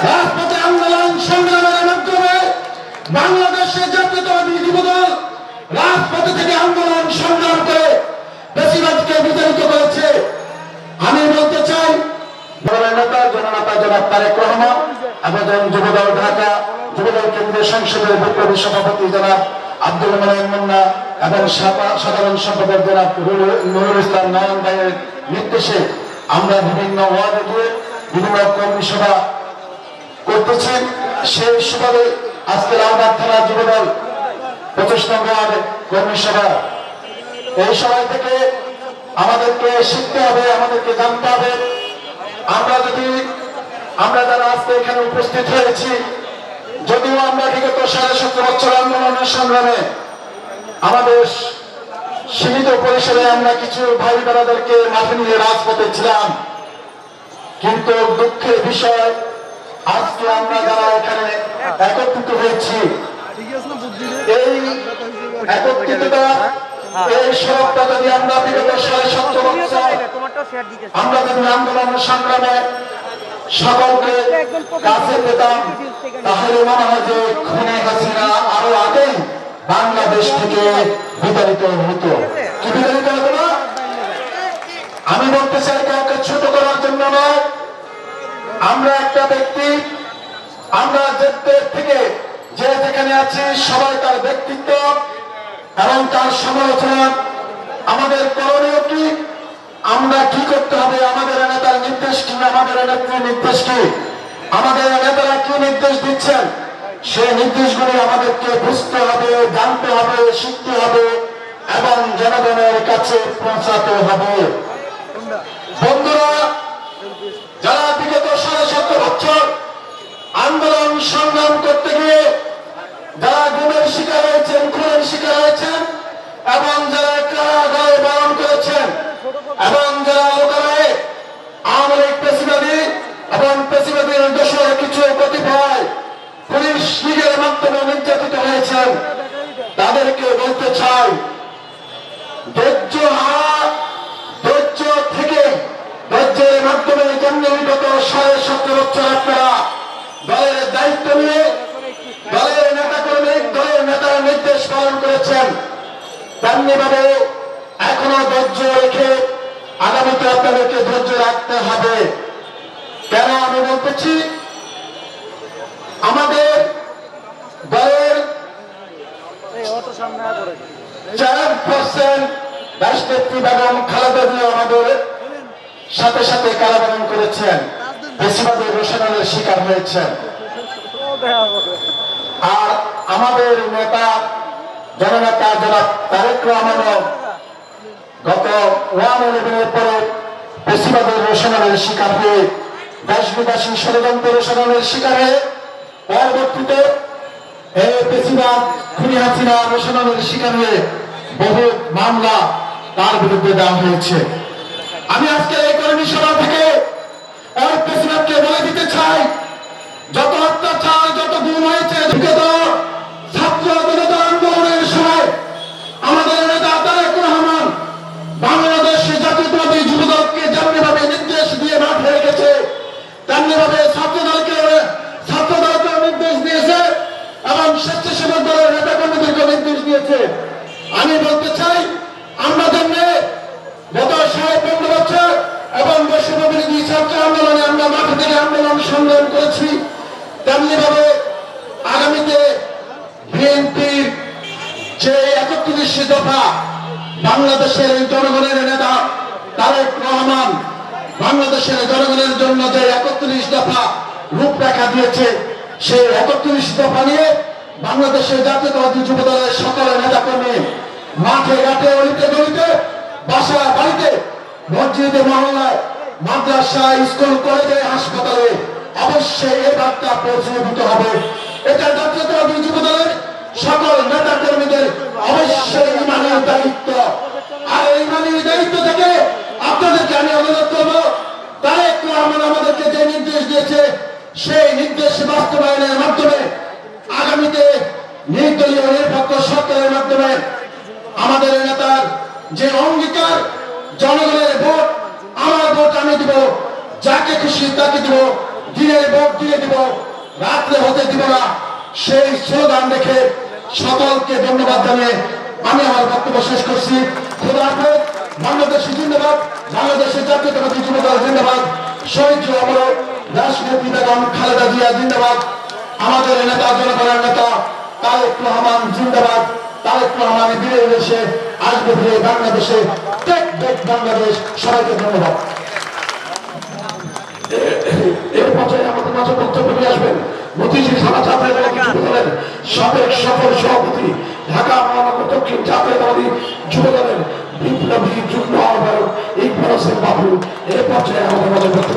রাজপথে ঢাকা, যুবদল কেন্দ্রীয় সংসদের বিপ্লবী সভাপতি জনাব আব্দুল মালিক এবং সাধারণ সম্পাদক জনাব নুরুল ইসলাম নির্দেশে আমরা বিভিন্ন ওয়ার্ডে গিয়ে বিভিন্ন কর্মী সভা করতেছি। সেই সুবাদে আজকে লালবাগ থানা যুবদল পঁচিশ নম্বর কর্মী সভা। এই সময় থেকে আমাদেরকে শিখতে হবে, আমাদেরকে জানতে হবে। আমরা যদি, আমরা যারা আজকে এখানে উপস্থিত হয়েছি, যদিও আমরা বিগত সাড়ে সতেরো বছর আন্দোলনের সংগ্রামে আমাদের সীমিত পরিসরে আমরা কিছু ভাই বোনাদেরকে মাঠে নিয়ে রাজপথে ছিলাম। কিন্তু দুঃখের বিষয় আজকে আমরা যারা এখানে একত্রিত হয়েছি, এই একত্রিততা, এই সড়কটা যদি আমরা বিগত সাড়ে দিতেছে আমরা যদি আন্দোলন সংগ্রামে সকলকে কাছে পেতাম, তাহলে মনে হয় যে খুনে হাসিনা আরও আগে বাংলাদেশ থেকে বিতাড়িত হতো। কি বিতাড়িত হতো না? আমি বলতে চাই কাউকে ছোট করার জন্য নয় আমরা একটা ব্যক্তি, আমরা যে থেকে যে যেখানে আছি, সবাই তার ব্যক্তিত্ব এবং তার সমালোচনা। আমাদের করণীয় কি? আমরা কি করতে হবে? আমাদের নেতার নির্দেশ কি? আমাদের নেত্রীর নির্দেশ কি? আমাদের নেতারা কি নির্দেশ দিচ্ছেন? সেই নির্দেশগুলি আমাদেরকে বুঝতে হবে, জানতে হবে, শিখতে হবে এবং জনগণের কাছে পৌঁছাতে হবে। বন্ধুরা বছর আন্দোলন সংগ্রাম করতে গিয়ে যারা গুমের শিকার হয়েছেন, খুনের শিকার হয়েছেন এবং যারা কারাগারে বরণ করেছেন এবং যারা লোকালয়ে আওয়ামী পেশিবাদী এবং পেশিবাদীর দোষের কিছু কতিপয় পুলিশ লীগের মাধ্যমে নির্যাতিত হয়েছেন তাদেরকে বলতে চাই সাড়ে সতেরো দলের দায়িত্ব নিয়ে দলের নেতা কর্মী দলের নেতার নির্দেশ পালন করেছেন। এখনও ধৈর্য রেখে আগামীতে আপনাদেরকে ধৈর্য রাখতে হবে। কেন আমি বলতেছি? আমাদের দলের চার পার্সেন্ট রাষ্ট্রপতি বেগম খালেদা আমাদের সাথে সাথে কারাবরণ করেছেন। বেশিরভাগই রোশনালের শিকার হয়েছেন। আর আমাদের নেতা, জননেতা জনাব তারেক রহমানও গত ওয়ান ইলেভেনের পরে বেশিরভাগই রোশনালের শিকার হয়ে দেশ বিদেশি ষড়যন্ত্র রোশনালের শিকার হয়ে পরবর্তীতে এই বেশিরভাগ খুনি হাসিনা রোশনালের শিকার হয়ে বহু মামলা তার বিরুদ্ধে দেওয়া হয়েছে। আমি আজকে এই কর্মী সভা থেকে প্রেসিডেন্টকে বলে দিতে চাই। যত অত্যাচার যত হয়েছে নির্দেশ দিয়ে মাঠে রেখেছে তেমনিভাবে ছাত্র দলকে ছাত্র দলকে নির্দেশ দিয়েছে এবং স্বেচ্ছাসেবক দলের নেতা কর্মীদেরকে নির্দেশ দিয়েছে। আমি বলতে চাই থেকে আন্দোলন সংগ্রাম করেছি। তেমনি ভাবে আগামীতে বিএনপির যে একত্রিশ দফা বাংলাদেশের জনগণের নেতা তারেক রহমান বাংলাদেশের জনগণের জন্য যে একত্রিশ দফা রূপরেখা দিয়েছে, সেই একত্রিশ দফা নিয়ে বাংলাদেশের জাতীয়তাবাদী যুব দলের সকল নেতা কর্মী মাঠে, ঘাটে, অলিতে, গলিতে বাসা বাড়িতে, মসজিদে, মহল্লায় মাদ্রাসা স্কুল, কলেজে, হাসপাতালে অবশ্যই এই বার্তা পৌঁছে দিতে হবে। এটা জাতীয়তাবাদী যুব সকল নেতা কর্মীদের অবশ্যই ইমানের দায়িত্ব। আর এই ইমানের দায়িত্ব থেকে আপনাদেরকে আমি অনুরোধ করব, তারেক রহমান আমাদেরকে যে নির্দেশ দিয়েছে, সেই নির্দেশ বাস্তবায়নের মাধ্যমে যাকে দিব দিনের ভোট দিয়ে দিব, রাত্রে হতে দিব না। সেই স্লোগান রেখে সকলকে ধন্যবাদ জানিয়ে আমি আমার বক্তব্য শেষ করছি। খোদা হাফেজ, বাংলাদেশি জিন্দাবাদ, বাংলাদেশের জাতীয়তাবাদী যুব দল জিন্দাবাদ, শহীদ অমর রাজনীতি বেগম খালেদা জিয়া জিন্দাবাদ, আমাদের নেতা, জনগণের নেতা তারেক রহমান জিন্দাবাদ। তারেক রহমান বিরে দেশে আসবে ফিরে বাংলাদেশে। Tech tech Bangladesh. সবাইকে ধন্যবাদ। পর্যায়ে আমাদের মাঝে বক্তব্য আসবেন। মতিঝিল থানা যুব দলের সাবেক সফল সভাপতি, ঢাকা মহানগর দক্ষিণ জাতীয়তাবাদী যুব দলের বিপ্লবী যুগ্ম আহ্বায়ক ইকবাল হোসেন বাবু এ পর্যায়ে আমাদের মাঝে